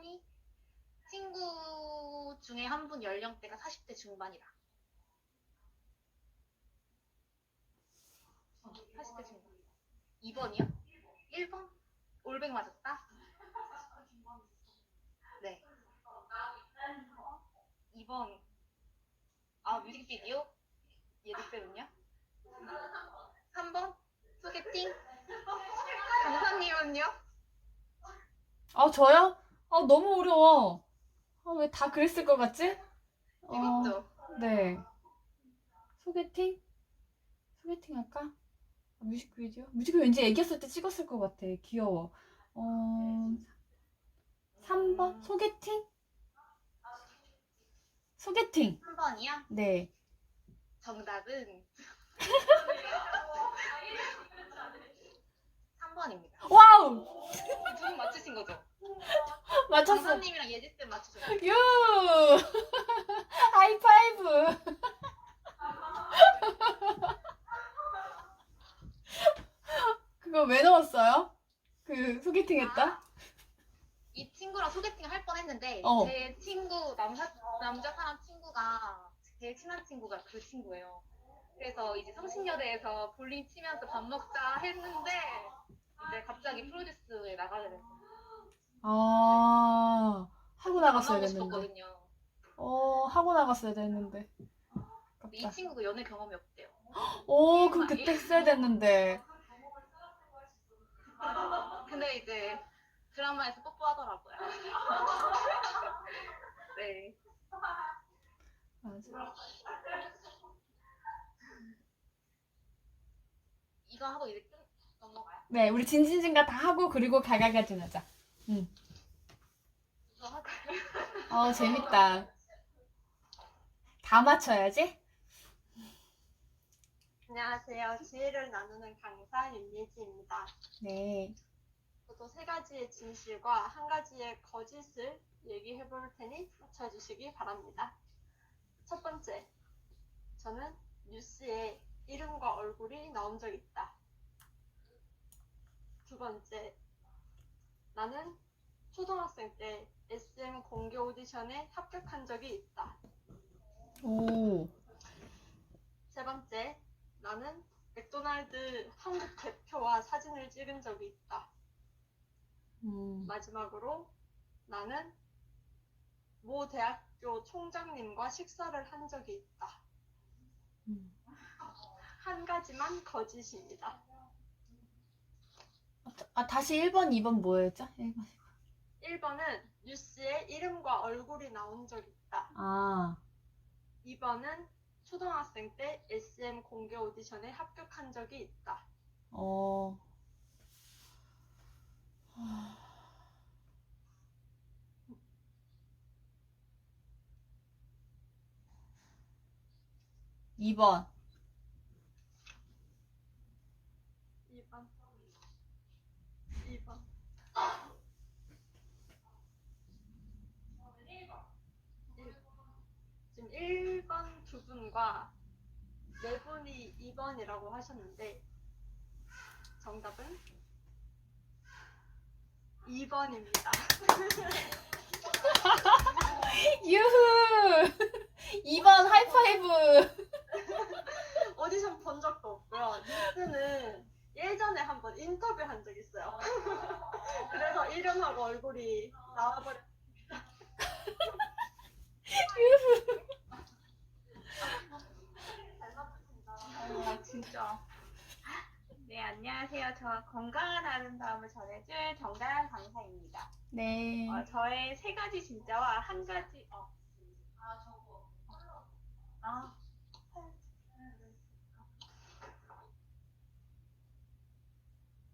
친구분이 친구 중에 한 분 연령대가 40대 중반이라. 어, 40대 중반. 2번이요? 1번? 올백 맞았다? 네. 2번. 아, 뮤직비디오? 예습배는요? 3번? 소개팅? 강사님은요? 아, 저요? 아, 너무 어려워. 아, 왜 다 그랬을 것 같지? 어, 이것도. 네. 소개팅? 소개팅 할까? 아, 뮤직비디오? 뮤직비디오 왠지 애기였을 때 찍었을 것 같아. 귀여워. 어, 3번? 소개팅? 소개팅. 3번이요? 네. 정답은 3번입니다. 와우! 두분 맞추신 거죠? 맞췄어. 강사님이랑 예지 쌤 맞추셨어요. 유! 하이파이브! 그거 왜 넣었어요? 그 소개팅 했다? 이 친구랑 소개팅 할 뻔했는데 어. 제 친구 남자 남자 사람 친구가 제일 친한 친구가 그 친구예요. 그래서 이제 성신여대에서 볼링 치면서 밥 먹자 했는데 이제 갑자기 프로듀스에 나가게 됐어요. 아, 하고 안 나갔어야 됐는데. 싶었거든요. 어, 하고 나갔어야 됐는데. 근데 이 아깝다. 친구가 연애 경험이 없대요. 오, 그럼 그때 했어야 됐는데. 근데 이제 드라마에서 뽀뽀하더라고요. 네. 맞아. 이거 하고 이제 끝 넘어가요. 네, 우리 진진진가 다 하고 그리고 하자. 이거 할까요? 어, 재밌다. 다 맞춰야지? 안녕하세요. 지혜를 나누는 강사 윤예지입니다. 네. 저도 세 가지의 진실과 한 가지의 거짓을 얘기해 볼 테니 맞춰주시기 바랍니다. 첫 번째, 저는 뉴스에 이름과 얼굴이 나온 적 있다. 두 번째, 나는 초등학생 때 SM 공개 오디션에 합격한 적이 있다. 오. 세 번째, 나는 맥도날드 한국 대표와 사진을 찍은 적이 있다. 음. 마지막으로 나는 모 대학교 총장님과 식사를 한 적이 있다. 음. 한 가지만 거짓입니다. 아, 다시 1번, 2번 뭐였죠? 1번. 1번은 뉴스에 이름과 얼굴이 나온 적 있다. 아, 2번은 초등학생 때 SM 공개 오디션에 합격한 적이 있다. 어. 이번 2번. 2번. 지금 1번 두 분과 네 분이 2번이라고 하셨는데 정답은 2번입니다. 유후! 2번 하이파이브! 오디션 본 적도 없고요. 뉴스는 예전에 한번 인터뷰 한 적 있어요. 그래서 이름하고 얼굴이 나와버렸. 잘 맞추신다. 아, 진짜. 네, 안녕하세요. 저 건강한 아름다움을 전해줄 정다란 강사입니다. 네. 어, 저의 세 가지 진짜와 한 가지, 어. 아, 저거. 아.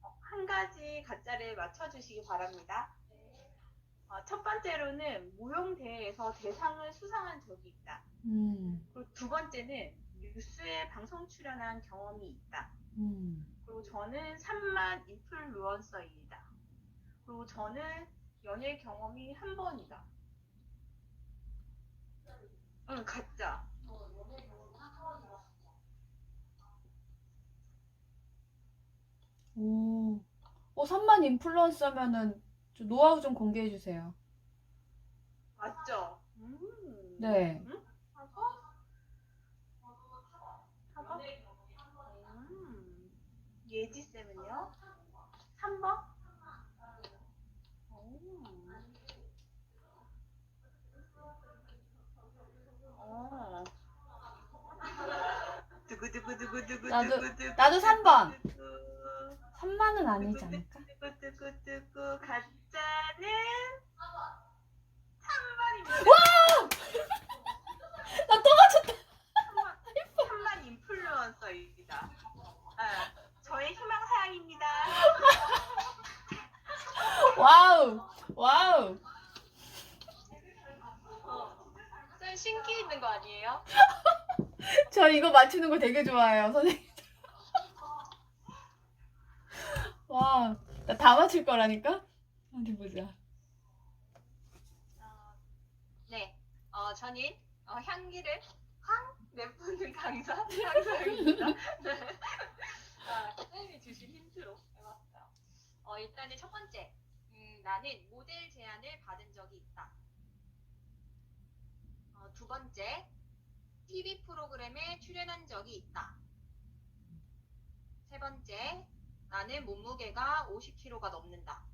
어, 한 가지 가짜를 맞춰주시기 바랍니다. 어, 첫 번째로는 무용대회에서 대상을 수상한 적이 있다. 음, 그리고 두 번째는 뉴스에 방송 출연한 경험이 있다. 음. 그리고 저는 3만 인플루언서입니다. 그리고 저는 연애 경험이 한 번이다. 응, 가짜. 오. 어, 3만 인플루언서면은 저 노하우 좀 공개해 주세요. 맞죠? 음. 네. 학원? 학원? 음. 예지 쌤은요? 3번? 오. 어. 두구두구두구두구 나도- 나도 삼 번. 3만은 아니지 않을까? 두구두구두구 가짜는 3번입니다. 나또 맞췄다. 3번 인플루언서입니다. 아, 저의 희망사항입니다. 와우. 와우. 어, 쌤 신기 있는 거 아니에요? 저 이거 맞추는 거 되게 좋아해요, 선생님. 와, 나 다 맞출 거라니까? 어디 보자. 어, 네, 어, 저는 어, 향기를 황 내뿜는 강사 강사입니다. 네. 아, 쌤이 주신 힌트로 해봤어요. 어, 일단은 첫 번째, 음, 나는 모델 제안을 받은 적이 있다. 어, 두 번째, TV 프로그램에 출연한 적이 있다. 세 번째, 나는 몸무게가 50kg가 넘는다.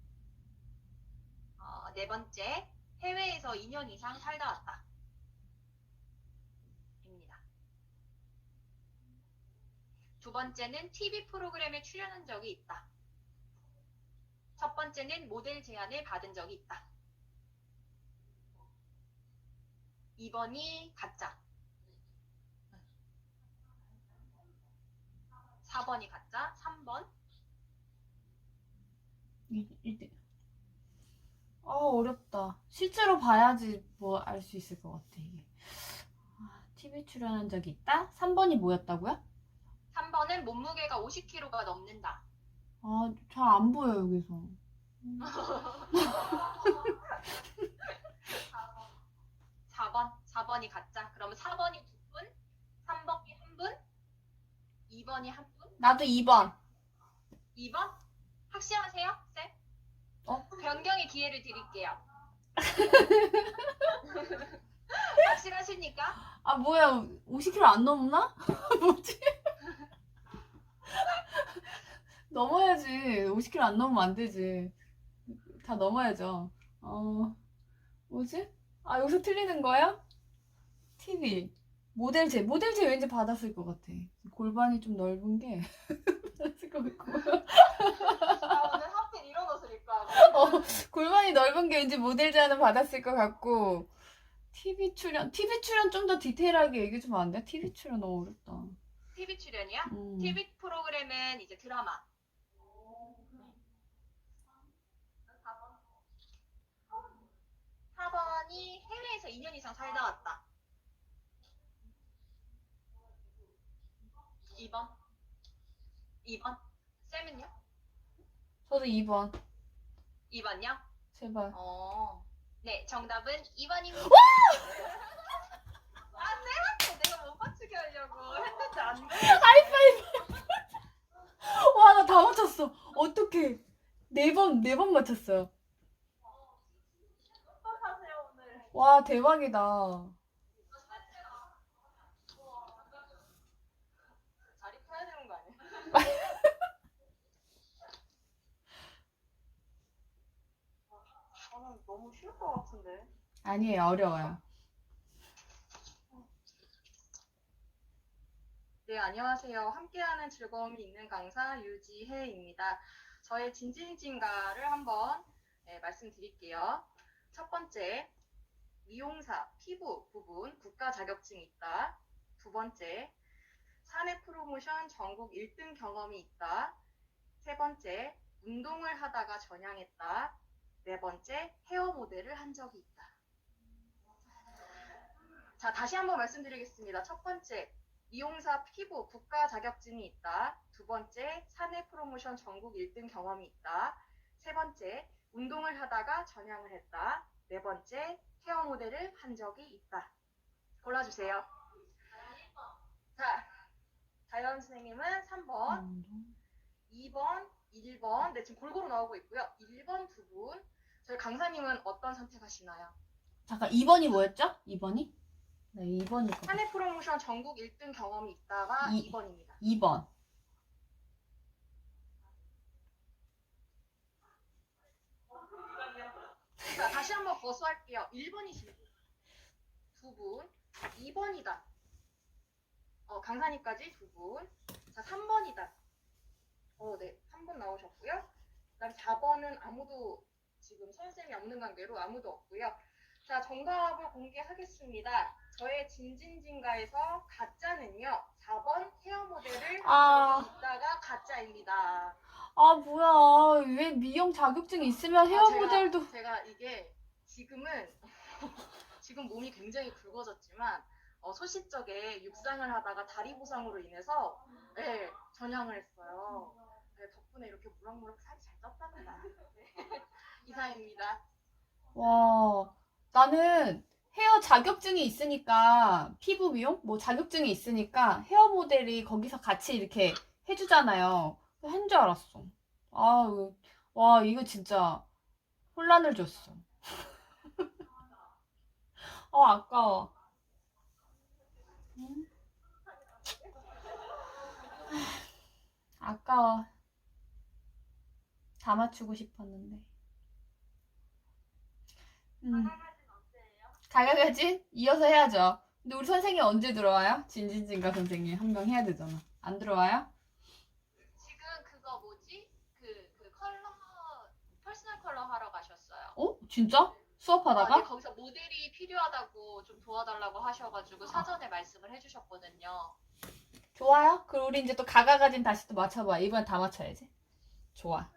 어, 네 번째, 해외에서 2년 이상 살다 왔다. 두 번째는 TV 프로그램에 출연한 적이 있다. 첫 번째는 모델 제안을 받은 적이 있다. 2번이 가짜. 4번이 가짜, 3번. 이, 이, 아, 어렵다. 실제로 봐야지 뭐 알 수 있을 것 같아, 이게. 아, TV 출연한 적이 있다? 3번이 뭐였다고요? 3번은 몸무게가 50kg가 넘는다. 아, 잘 안 보여, 여기서. 4번, 4번이 가짜. 그러면 4번이 두 분, 3번이 한 분, 2번이 한 분, 나도 2번. 2번? 확실하세요, 쌤? 어? 변경의 기회를 드릴게요. 확실하십니까? 아, 뭐야, 50kg 안 넘나? 뭐지? 넘어야지. 50kg 안 넘으면 안 되지. 다 넘어야죠. 어, 뭐지? 아, 여기서 틀리는 거야? TV. 모델제. 모델제 왠지 받았을 것 같아. 골반이 좀 넓은 게 받았을 것 같고. 아, 오늘 하필 이런 옷을 입고 하고. 어, 골반이 넓은 게 왠지 모델 제안을 받았을 것 같고 TV 출연 TV 출연 좀 더 디테일하게 얘기해 주면 안 돼? TV 출연 너무 어렵다. TV 출연이요? 음. TV 프로그램은 이제 드라마. 4번이 해외에서 2년 이상 살다 왔다. 2번. 2번. 쌤은요? 저도 2번 2번요? 제발. 어. 네, 정답은 2번입니다. 아, 쌤한테 내가 못 맞추게 하려고 했는데 안 돼. 와 나 다 맞췄어. 어떡해. 네번 네 번 맞췄어요. 하세요, 오늘. 와 대박이다. 자리 펴야 되는 거 아니야? 저는 너무 쉬울 것 같은데. 아니에요 어려워요. 네, 안녕하세요. 함께하는 즐거움이 있는 강사 유지혜입니다. 저의 진진진가를 한번 네, 말씀드릴게요. 첫 번째, 미용사, 피부 부분 국가 자격증이 있다. 두 번째, 사내 프로모션 전국 1등 경험이 있다. 세 번째, 운동을 하다가 전향했다. 네 번째, 헤어 모델을 한 적이 있다. 자, 다시 한번 말씀드리겠습니다. 첫 번째, 미용사 피부 국가 자격증이 있다. 두 번째, 사내 프로모션 전국 1등 경험이 있다. 세 번째, 운동을 하다가 전향을 했다. 네 번째, 헤어 모델을 한 적이 있다. 골라주세요. 자, 다현 선생님은 3번, 운동. 2번, 1번. 네, 지금 골고루 나오고 있고요. 1번 두 분. 저희 강사님은 어떤 선택하시나요? 잠깐 2번이 뭐였죠? 2번이? 네, 2번일 것 같아. 한해 프로모션 전국 1등 경험이 있다가 이- 2번입니다. 2번. 자, 다시 한번 거수할게요. 1번이신 분. 두 분. 2번이다. 어, 강산이까지 두 분. 자, 3번이다. 어, 네. 3번 나오셨고요. 그 다음 4번은 아무도 지금 선생님이 없는 관계로 아무도 없고요. 자, 정답을 공개하겠습니다. 저의 진진진가에서 가짜는요. 4번 헤어 모델을 아. 있다가 가짜입니다. 아, 뭐야. 왜 미용 자격증이 있으면 헤어 아, 제가- 모델도. 제가 이게 지금은 지금 몸이 굉장히 굵어졌지만 어, 소시적에 육상을 하다가 다리 부상으로 인해서 네, 전향을 했어요. 네, 덕분에 이렇게 무럭무럭 살이 잘 쪘답니다. 네. 이상입니다. 와, 나는 헤어 자격증이 있으니까, 피부 미용? 뭐 자격증이 있으니까 헤어 모델이 거기서 같이 이렇게 해주잖아요. 한 줄 알았어. 아, 와, 이거 진짜 혼란을 줬어. 어, 아까워. 음? 아까워. 다 맞추고 싶었는데. 음. 가가가지? 이어서 해야죠. 근데 우리 선생님 언제 들어와요? 진진진가 선생님 한 명 해야 되잖아. 안 들어와요? 지금 그거 뭐지? 그, 그 컬러 퍼스널 컬러 하러 가셨어요. 어? 진짜? 수업하다가? 아, 네, 거기서 모델이 필요하다고 좀 도와달라고 하셔가지고 사전에 말씀을 해주셨거든요. 좋아요. 그럼 우리 이제 또 가가가진 다시 또 맞춰봐. 이번엔 다 맞춰야지. 좋아.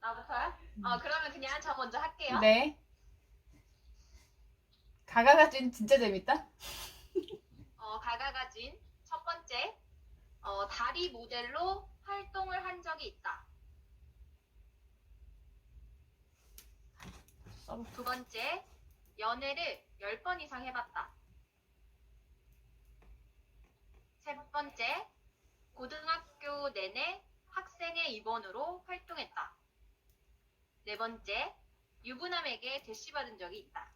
나부터요? 아 그러면 그냥 저 먼저 할게요. 네. 가가가진 진짜 재밌다. 어, 가가가진 첫 번째 어, 다리 모델로 활동을 한 적이 있다. 두 번째 연애를 10번 이상 해봤다. 세 번째 고등학교 내내 학생의 입원으로 활동했다. 네 번째 유부남에게 대시받은 적이 있다.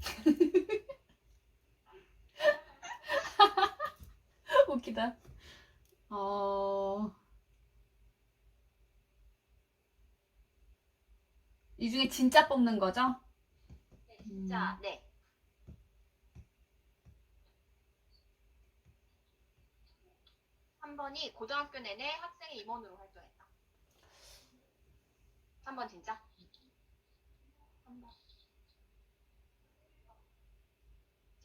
웃기다. 어. 이 중에 진짜 뽑는 거죠? 네, 진짜 네. 한 번이 고등학교 내내 학생의 임원으로 활동했다. 3번 진짜? 3번.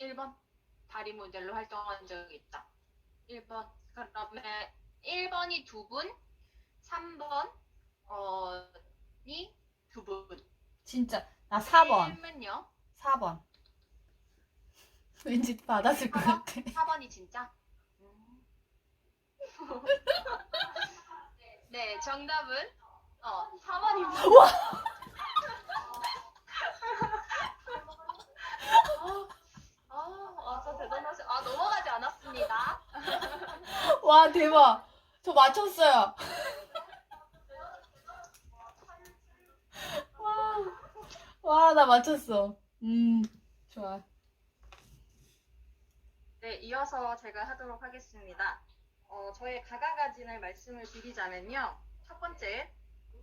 1번 다리 모델로 활동한 적이 있다. 1번 그러면 1번이 두 분, 3번 어니 두 분. 진짜. 나 4번. 1은요? 4번. 왠지 받았을 것 같아. 4번이 진짜? 네, 정답은 어, 4번입니다. 우와! 아, 아, 저 대단하시. 아, 넘어가지 않았습니다. 와, 대박. 저 맞췄어요. 와, 와, 나 맞췄어. 음, 좋아. 네, 이어서 제가 하도록 하겠습니다. 어, 저의 가가가진을 말씀을 드리자면요. 첫 번째,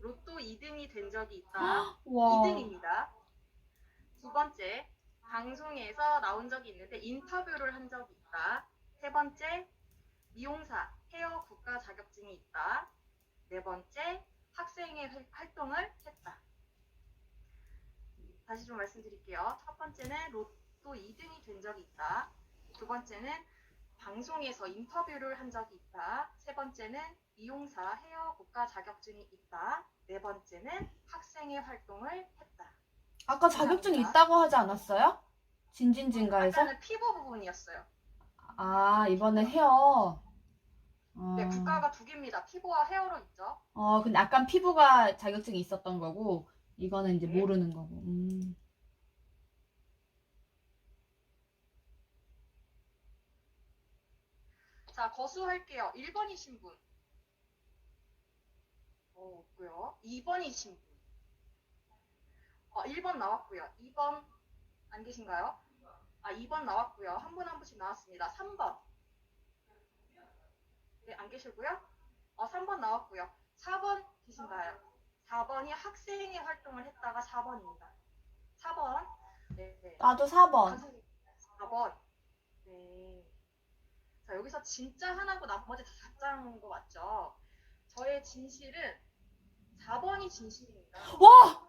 로또 2등이 된 적이 있다. 와. 2등입니다. 두 번째, 방송에서 나온 적이 있는데 인터뷰를 한 적이 있다. 세 번째, 미용사 헤어 국가 자격증이 있다. 네 번째, 학생의 활- 활동을 했다. 다시 좀 말씀드릴게요. 첫 번째는 로또 2등이 된 적이 있다. 두 번째는 방송에서 인터뷰를 한 적이 있다. 세 번째는 미용사 헤어 국가 자격증이 있다. 네 번째는 학생의 활동을 했다. 아까 자격증 있다고 하지 않았어요? 진진진가에서? 아까는 피부 부분이었어요. 아, 이번에 헤어. 어, 네, 국가가 두 개입니다. 피부와 헤어로 있죠. 어, 근데 약간 피부가 자격증이 있었던 거고, 이거는 이제 네. 모르는 거고. 음. 자, 거수할게요. 1번이신 분. 어, 없고요. 2번이신 분. 어, 1번 나왔고요. 2번 안 계신가요? 아, 2번 나왔고요. 한 분 한 분씩 나왔습니다. 3번. 네, 안 계시고요. 어, 3번 나왔고요. 4번 계신가요? 4번이 학생의 활동을 했다가 4번입니다. 4번. 네, 네. 나도 4번. 선생님, 4번. 네. 자, 여기서 진짜 하나고 나머지 다 가짜인 거 맞죠? 저의 진실은 4번이 진실입니다. 와!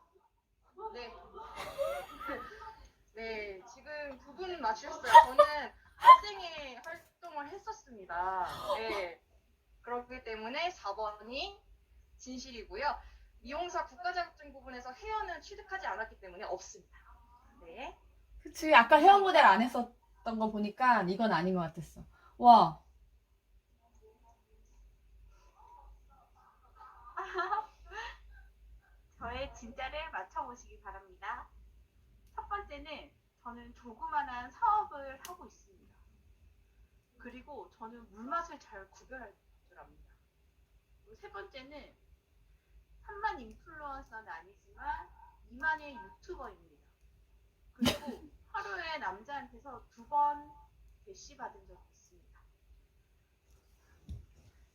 네. 네, 지금 두분 맞추셨어요. 저는 학생의 활동을 했었습니다. 네. 그렇기 때문에 4번이 진실이고요. 미용사 국가자격증 부분에서 회원은 취득하지 않았기 때문에 없습니다. 네. 그치. 아까 헤어 모델 안 했었던 거 보니까 이건 아닌 것 같았어. 와. 진짜를 맞춰보시기 바랍니다. 첫 번째는 저는 조그만한 사업을 하고 있습니다. 그리고 저는 물맛을 잘 구별할 줄 압니다. 세 번째는 3만 인플루언서는 아니지만 2만의 유튜버입니다. 그리고 하루에 남자한테서 두 번 대시 받은 적이 있습니다.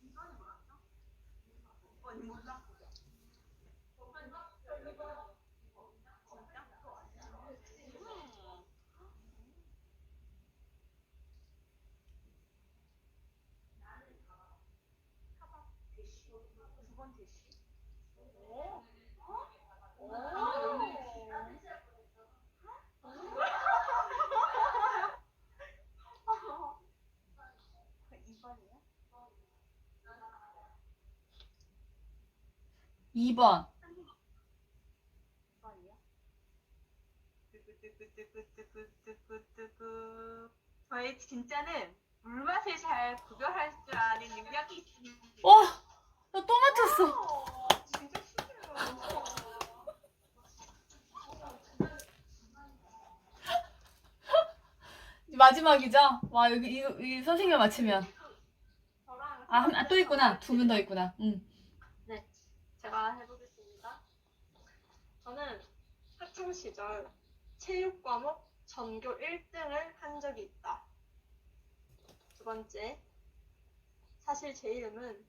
이번이 뭐였죠? 이번이 몰라? 2번. 2번 저의 진짜는 물맛을 잘 구별할 줄 아는 능력이 있습니다. 어, 나또 맞췄어. 진짜 신기해 마지막이죠? 와, 여기, 이, 이 선생님 맞히면. 저랑 아, 한- 아, 또 있구나. 두 분 더 있구나. 응. 네, 제가 해보겠습니다. 저는 학창 시절 체육 과목 전교 1등을 한 적이 있다. 두 번째, 사실 제 이름은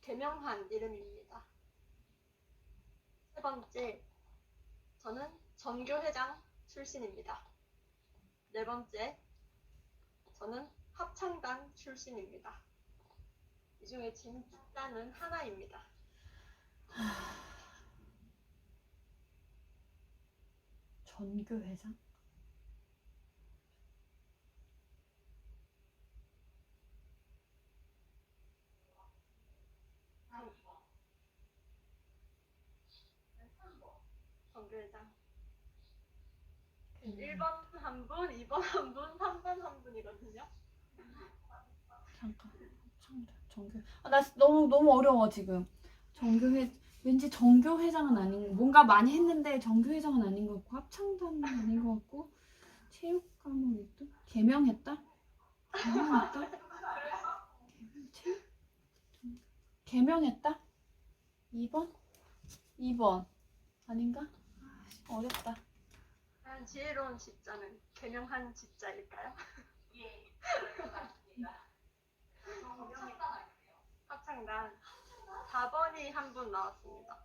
개명한 이름입니다. 세 번째, 저는 전교회장 출신입니다. 네 번째, 저는 합창단 출신입니다. 이 중에 진짜는 하나입니다. 전교 회장? 전교 회장. 1번 한 분, 2번 한 분, 3번 한 분이거든요. 잠깐. 합창단, 정교. 아, 나 너무, 너무 어려워, 지금. 정교회, 왠지 정교 회장은 아닌, 뭔가 많이 했는데 정교 회장은 아닌 것 같고, 합창단은 아닌 것 같고, 체육 과목이 또? 개명했다? 개명했다? 개명, 체육? 개명했다? 2번? 2번. 아닌가? 아, 씨, 어렵다. 과연 지혜로운 진짜는 개명한 진짜일까요? 예. 합창단 4번이 한 분 나왔습니다.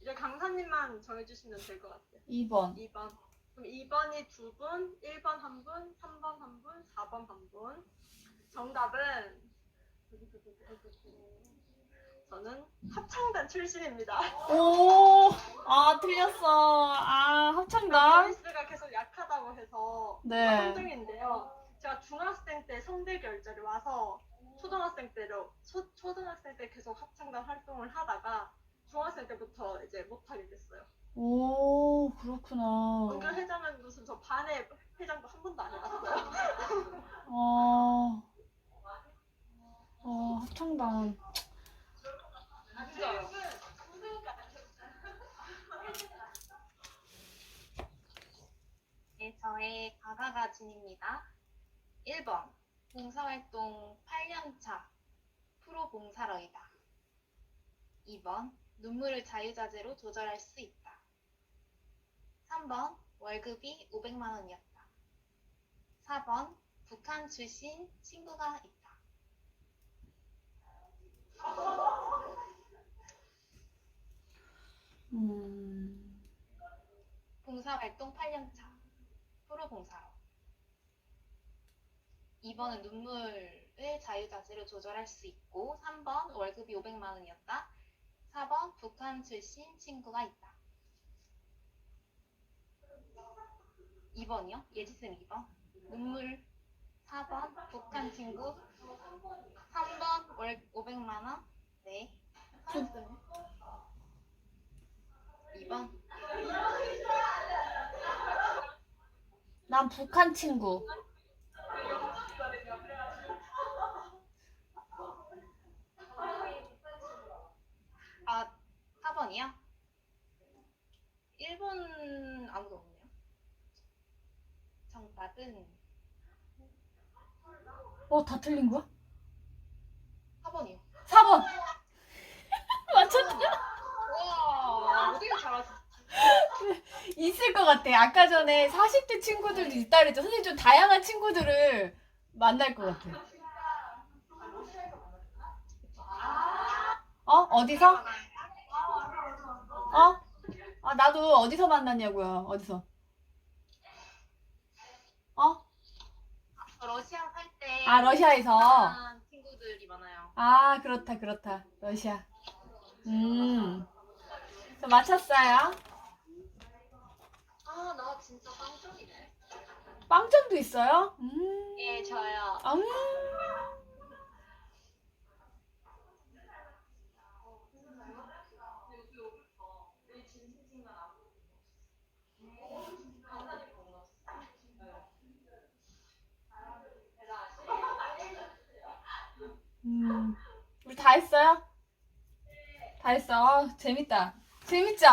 이제 강사님만 정해주시면 될 것 같아요. 2번. 2번. 그럼 2번이 두 분, 1번 한 분, 3번 한 분, 4번 한 분. 정답은 저는 합창단 출신입니다. 오! 아, 틀렸어. 아, 합창단? 보이스가 계속 약하다고 해서 네. 함정인데요. 제가 중학생 때 성대 결절이 와서 초등학생 때로 초, 초등학생 때 계속 합창단 활동을 하다가 중학생 때부터 이제 못하게 됐어요. 오, 그렇구나. 원교 회장은 무슨 저 반의 회장도 한 번도 안 해봤어요. 어, 어, 합창단. 네, 저의 가가가 진입니다. 1번, 봉사활동 8년차 프로 봉사러이다. 2번, 눈물을 자유자재로 조절할 수 있다. 3번, 월급이 500만 원이었다. 4번 북한 출신 친구가 있다. 음, 봉사활동 8년차. 프로 봉사로. 2번은 눈물을 자유자재로 조절할 수 있고 3번 월급이 500만 원이었다. 4번 북한 출신 친구가 있다. 2번이요? 예지쌤 2번. 눈물 4번 북한 친구 3번 월 500만 원. 네. 하였어요. 2번. 난 북한 친구. 아, 4번이요? 1번 아무도 없네요. 정답은 어, 다 틀린 거야? 4번이요. 4번! 맞췄다. 와, 어떻게 잘하셨어? 있을 것 같아. 아까 전에 40대 친구들도 있다 그랬죠. 선생님 좀 다양한 친구들을 만날 것 같아. 어? 어디서? 어? 아, 나도 어디서 만났냐고요. 어디서? 어? 러시아 살 때. 아, 러시아에서. 친구들이 많아요. 아, 그렇다, 그렇다. 러시아. 음. 저 맞췄어요. 아, 나 진짜 빵점이네. 빵점도 있어요? 음. 예, 저요. 음. 음. 우리 다 했어요? 다 했어. 어, 재밌다. 재밌죠?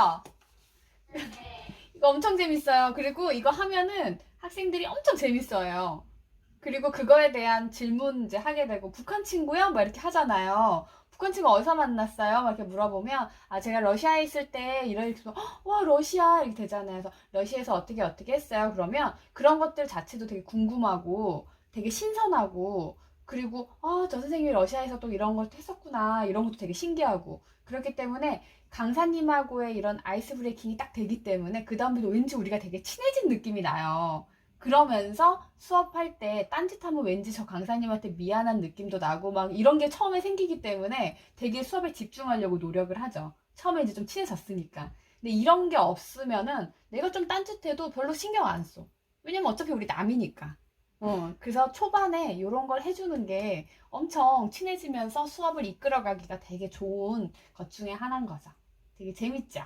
이거 엄청 재밌어요. 그리고 이거 하면은 학생들이 엄청 재밌어요. 그리고 그거에 대한 질문 이제 하게 되고, 북한 친구요? 막 이렇게 하잖아요. 북한 친구 어디서 만났어요? 막 이렇게 물어보면, 아, 제가 러시아에 있을 때 해서, "헉, 와, 러시아! 이렇게 되잖아요. 그래서 러시아에서 어떻게 어떻게 했어요? 그러면 그런 것들 자체도 되게 궁금하고, 되게 신선하고, 그리고, 아, 저 선생님이 러시아에서 또 이런 걸 했었구나. 이런 것도 되게 신기하고. 그렇기 때문에 강사님하고의 이런 아이스 브레이킹이 딱 되기 때문에 그다음부터 왠지 우리가 되게 친해진 느낌이 나요. 그러면서 수업할 때 딴짓하면 왠지 저 강사님한테 미안한 느낌도 나고 막 이런 게 처음에 생기기 때문에 되게 수업에 집중하려고 노력을 하죠. 처음에 이제 좀 친해졌으니까. 근데 이런 게 없으면은 내가 좀 딴짓해도 별로 신경 안 써. 왜냐면 어차피 우리 남이니까. 어, 그래서 초반에 이런 걸 해주는 게 엄청 친해지면서 수업을 이끌어가기가 되게 좋은 것 중에 하나인 거죠. 되게 재밌죠?